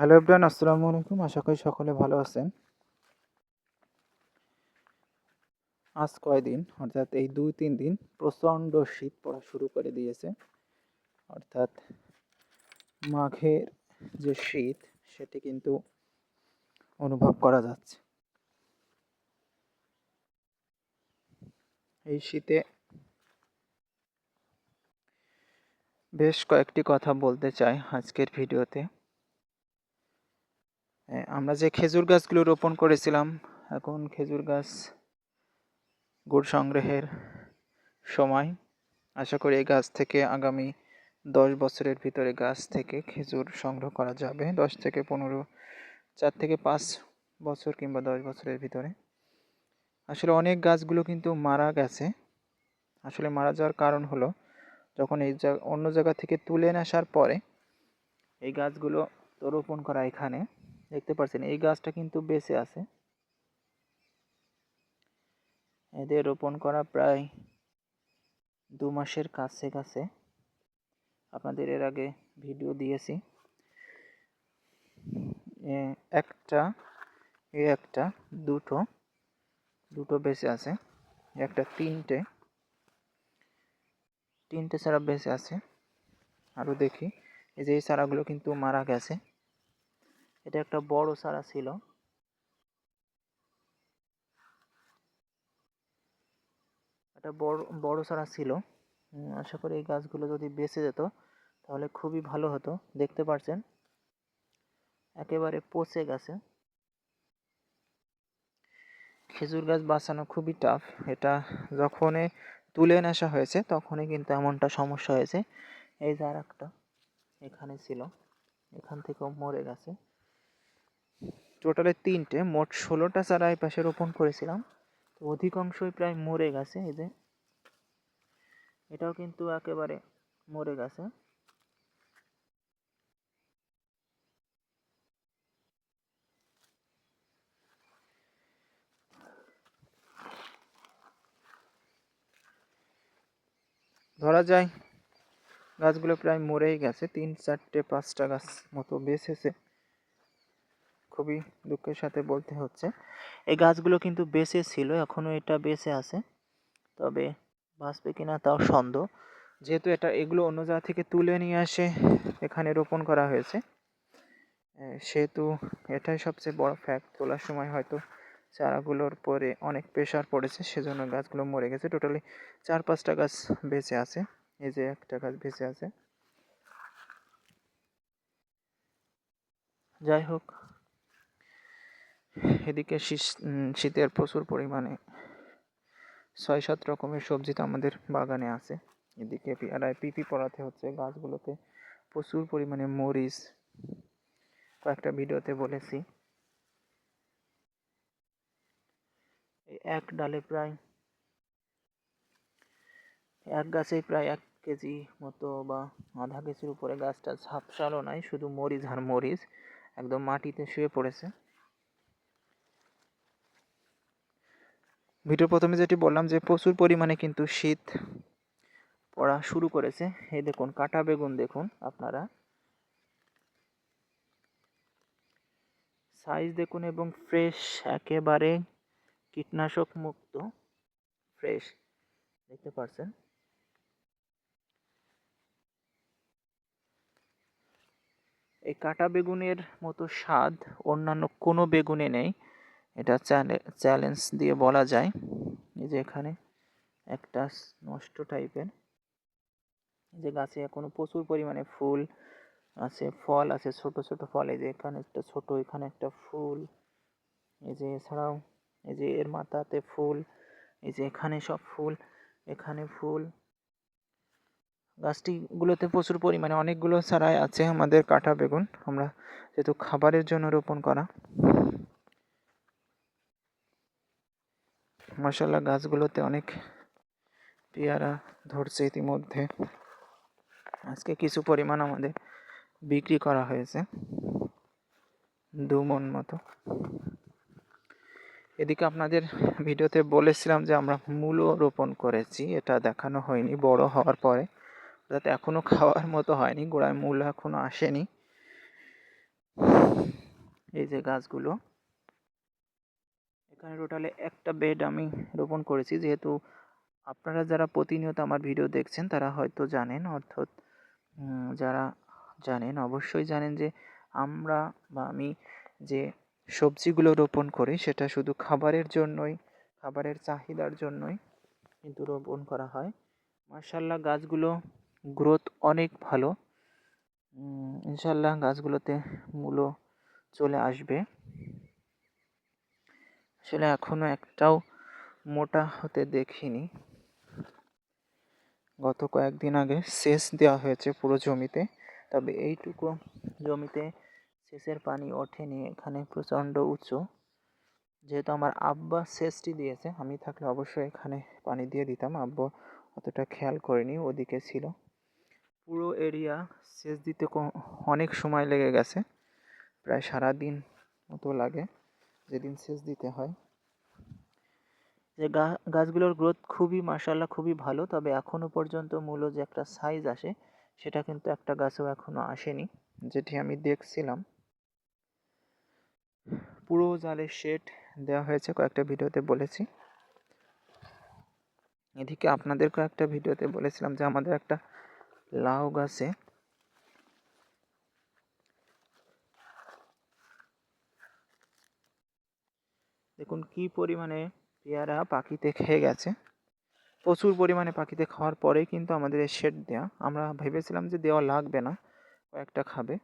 Hello everyone আসসালামু আলাইকুম আশা করি সকলে ভালো আছেন। আজ কয়দিন অর্থাৎ এই দুই তিন দিন প্রচণ্ড শীত পড়া শুরু করে দিয়েছে। অর্থাৎ মাঘের যে শীত, সেটি কিন্তু অনুভব করা যাচ্ছে। এই শীতে বেশ কয়েকটি কথা বলতে চাই আজকের ভিডিওতে। আমরা যে খেজুর গাছগুলো রোপণ করেছিলাম, এখন খেজুর গাছ গুড় সংগ্রহের সময়। আশা করি এই গাছ থেকে আগামী দশ বছরের ভিতরে গাছ থেকে খেজুর সংগ্রহ করা যাবে। দশ থেকে পনেরো, চার থেকে পাঁচ বছর কিংবা দশ বছরের ভিতরে। আসলে অনেক গাছগুলো কিন্তু মারা গেছে। আসলে মারা যাওয়ার কারণ হলো, যখন এই অন্য জায়গা থেকে তুলে আসার পরে এই গাছগুলো তো রোপণ করা এখানে। দেখতে পাচ্ছেন এই গাছটা কিন্তু বেঁচে আছে। এদের রোপণ করা প্রায় দু মাসের কাছে কাছে। আপনাদের এর আগে ভিডিও দিয়েছি। একটা, এ একটা, দুটো দুটো বেঁচে আছে, একটা তিনটে। তিনটে চারা বেঁচে আছে। আরও দেখি, এই যে এই চারাগুলো কিন্তু মারা গেছে। এটা একটা বড় সারা ছিল। একটা বড় বড় সারা ছিল। আশা করি এই গাছগুলো যদি বেঁচে যেত, তাহলে খুবই ভালো হতো। দেখতে পাচ্ছেন একেবারে পচে গেছে। খেজুর গাছ বাঁচানো খুবই টাফ এটা যখনই তুলে আসা হয়েছে, তখনই কিন্তু এমনটা সমস্যা হয়েছে। এই যে আর একটা এখানে ছিল। এখান থেকেও মরে গেছে। টোটালে তিনটে, মোট ষোলোটা চারা এই পাশে রোপণ করেছিলাম। তো অধিকাংশই প্রায় মরে গেছে এই যে। এটাও কিন্তু একেবারে মরে গেছে। ধরা যায়, গাছগুলো প্রায় মরেই গেছে। তিন, চারটে, পাঁচটা গাছ মতো বেঁচেছে। খুবই দুঃখের সাথে বলতে হচ্ছে। এই গাছগুলো কিন্তু বেঁচে ছিল এখনও এটা বেঁচে আছে। তবে বাঁচবে কিনা তাও সন্দেহ। যেহেতু এটা, এগুলো অন্য জায়গা থেকে তুলে নিয়ে আসে এখানে রোপণ করা হয়েছে। সেহেতু এটাই সবচেয়ে বড় ফ্যাক্ট তোলার সময় হয়তো চারাগুলোর পরে অনেক প্রেশার পড়েছে, সেজন্য গাছগুলো মরে গেছে। টোটালি চার পাঁচটা গাছ বেঁচে আছে, এই যে একটা গাছ বেঁচে আছে। যাই হোক এদিকে শীতের প্রচুর পরিমাণে ছয় সাত রকমের সবজি তো আমাদের বাগানে আছে। এদিকে পেয়ারায় পিপি পড়াতে হচ্ছে, গাছগুলোতে প্রচুর পরিমাণে মরিচ। কয়েকটা ভিডিওতে বলেছি। এক ডালে প্রায় এক গাছেই প্রায় এক কেজি মতো বা আধা কেজির উপরে গাছটা ঝাপসালো নাই, শুধু মরিচ আর মরিচ। একদম মাটিতে শুয়ে পড়েছে। ভিডিও প্রথমে যেটি বললাম যে প্রচুর পরিমাণে কিন্তু শীত পড়া শুরু করেছে। এই দেখুন, কাটা বেগুন দেখুন আপনারা। সাইজ দেখুন এবং ফ্রেশ, একেবারে কীটনাশক মুক্ত, ফ্রেশ, দেখতে পাচ্ছেন এই কাটা বেগুনের মতো স্বাদ অন্যান্য কোনো বেগুনে নেই। এটা চ্যালেঞ্জ দিয়ে বলা যায়। এই যে এখানে একটা নষ্ট টাইপের। যে গাছে এখনও প্রচুর পরিমাণে ফুল আছে, ফল আছে, ছোট ছোট ফল। এই যে এখানে একটা ছোট, এখানে একটা ফুল। এই যে এছাড়াও এই যে এর মাথাতে ফুল। এই যে এখানে সব ফুল, এখানে ফুল। গাছটিগুলোতে প্রচুর পরিমাণে, অনেকগুলো চারাই আছে আমাদের কাঁটা বেগুন। আমরা যেহেতু খাবারের জন্য রোপণ করা। মাসাল্লাহ গাছগুলোতে অনেক পেয়ারা ধরছে ইতিমধ্যে। আজকে কিছু পরিমাণ আমাদের বিক্রি করা হয়েছে। দু মন মতো। এদিকে আপনাদের ভিডিওতে বলেছিলাম যে আমরা মূলো রোপণ করেছি, এটা দেখানো হয়নি, বড় হওয়ার পরে। অর্থাৎ এখনও খাওয়ার মতো হয়নি, গোড়ায় মূল এখনও আসেনি। এই যে গাছগুলো। এখানে টোটালে একটা বেড আমি রোপণ করেছি। যেহেতু আপনারা যারা প্রতিনিয়ত আমার ভিডিও দেখছেন, তারা হয়তো জানেন, অর্থাৎ যারা জানেন অবশ্যই জানেন যে আমরা বা আমি যে সবজিগুলো রোপণ করি, সেটা শুধু খাবারের জন্যই, খাবারের চাহিদার জন্যই কিন্তু রোপণ করা হয়। মার্শাল্লাহ গাছগুলো গ্রোথ অনেক ভালো। ইনশাল্লাহ গাছগুলোতে মূলো চলে আসবে। আসলে এখনও একটাও মোটা হতে দেখিনি। গত কয়েকদিন আগে সেচ দেওয়া হয়েছে পুরো জমিতে, তবে এইটুকু জমিতে সেচের পানি ওঠেনি, এখানে প্রচণ্ড উঁচু যেহেতু আমার আব্বা সেচটি দিয়েছে, আমি থাকলে অবশ্যই এখানে পানি দিয়ে দিতাম, আব্বা অতটা খেয়াল করেনি, ওদিকে ছিল। পুরো এরিয়া সেচ দিতে অনেক সময় লেগে গেছে, প্রায় সারা দিন মতো লাগে। যেদিন সেচ দিতে হয়। যে গাছগুলোর গ্রোথ খুবই মার্শাল্লাহ খুবই ভালো, তবে এখনও পর্যন্ত মূল যে একটা সাইজ আসে, সেটা কিন্তু একটা গাছেও এখনও আসেনি, যেটি আমি দেখছিলাম। পুরো জালের শেড দেওয়া হয়েছে কয়েকটা ভিডিওতে বলেছি। এদিকে আপনাদের কয়েকটা ভিডিওতে বলেছিলাম যে আমাদের একটা লাউ গাছে দেখুন কি পরিমাণে পেয়ারা পাখিতে খেয়ে গেছে। প্রচুর পরিমাণে পাখিতে খাওয়ার পরেই কিন্তু আমাদের এই শেড দেওয়া আমরা ভেবেছিলাম যে দেওয়া লাগবে না, কয়েকটা খাবে,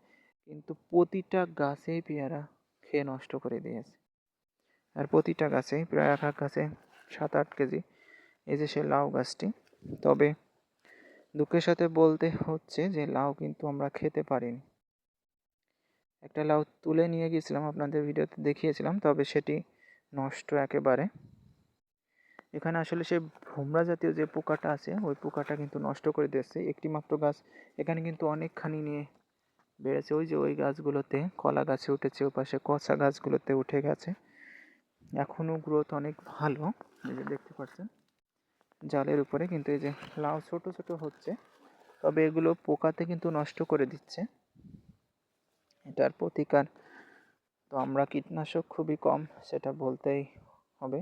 কিন্তু প্রতিটা গাছেই পেয়ারা খেয়ে নষ্ট করে দিয়েছে। আর প্রতিটা গাছেই, প্রায় এক এক গাছে সাত আট কেজি, এই যে সে লাউ গাছটি। তবে দুঃখের সাথে বলতে হচ্ছে যে লাউ কিন্তু আমরা খেতে পারিনি। একটা লাউ তুলে নিয়ে গিয়েছিলাম, আপনাদের ভিডিওতে দেখিয়েছিলাম, তবে সেটি নষ্ট একেবারে। এখানে আসলে সে ভোমরা জাতীয় যে পোকাটা আছে, ওই পোকাটা কিন্তু নষ্ট করে দিয়েছে। একটি মাত্র গাছ এখানে কিন্তু অনেকখানি নিয়ে বেড়েছে। ওই যে ওই গাছগুলোতে কলা গাছে উঠেছে ও পাশে কচা গাছগুলোতে উঠে গেছে। এখনও গ্রোথ অনেক ভালো, এই যে দেখতে পাচ্ছেন। জালের উপরে কিন্তু এই যে লাউ ছোট ছোট হচ্ছে, তবে এগুলো পোকাতে কিন্তু নষ্ট করে দিচ্ছে। এটার প্রতিকার তো আমরা কীটনাশক খুবই কম, সেটা বলতেই হবে।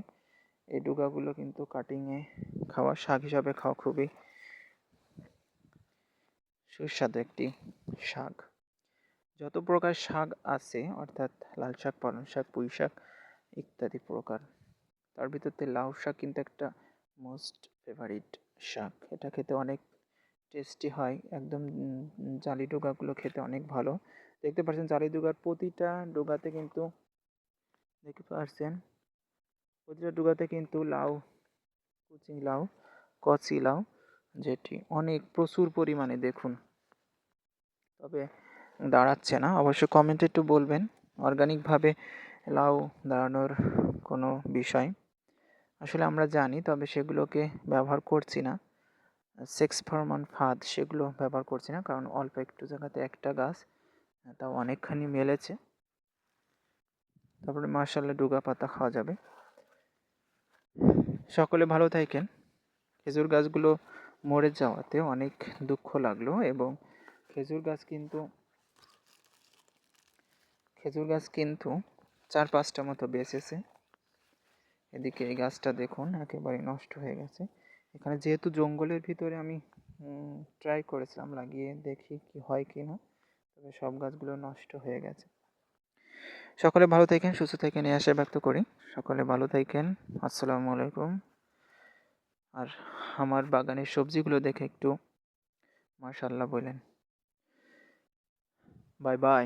এই ডুগাগুলো কিন্তু কাটিংয়ে খাওয়া, শাক হিসাবে খাওয়া খুবই সুস্বাদু একটি শাক। যত প্রকার শাক আছে, অর্থাৎ লাল শাক, পালং শাক, পুঁই শাক, ইত্যাদি প্রকার, তার ভিতরতে লাউ শাক কিন্তু একটা মোস্ট ফেভারিট শাক। এটা খেতে অনেক টেস্টি হয়, একদম জালি ডোগাগুলো খেতে অনেক ভালো। দেখতে পাচ্ছেন জালি ডোগার প্রতিটা ডোগাতে কিন্তু দেখতে পাচ্ছেন প্রতিটা ডোগাতে কিন্তু লাউ, কুচি লাউ, কচি লাউ, যেটি অনেক প্রচুর পরিমাণে দেখুন। তবে দাঁড়াচ্ছে না, অবশ্য কমেন্টে একটু বলবেন অর্গানিকভাবে লাউ দাঁড়ানোর কোনো বিষয়। আসলে আমরা জানি, তবে সেগুলোকে ব্যবহার করছি না। সেক্স ফরমান ফাঁদ সেগুলো ব্যবহার করছি না, কারণ অল্প একটু জায়গাতে একটা গাছ তাও অনেকখানি মেলেছে। তারপরে মার্শাল্লাহ ডুগা পাতা খাওয়া যাবে। সকলে ভালো থাকেন। খেজুর গাছগুলো মরে যাওয়াতে অনেক দুঃখ লাগল এবং খেজুর গাছ কিন্তু, খেজুর গাছ কিন্তু চার পাঁচটা মতো বেঁচেছে। এদিকে এই গাছটা দেখুন, একেবারে নষ্ট হয়ে গেছে। এখানে যেহেতু জঙ্গলের ভিতরে আমি ট্রাই করেছিলাম লাগিয়ে দেখি কি হয় কি না তবে সব গাছগুলো নষ্ট হয়ে গেছে। সকলে ভালো থাকেন, সুস্থ থাকেন এই আশা ব্যক্ত করি। সকলে ভালো থাকেন, আসসালামু আলাইকুম। আর আমার বাগানের সবজিগুলো দেখে একটু মার্শাল্লাহ বললেন বাই বাই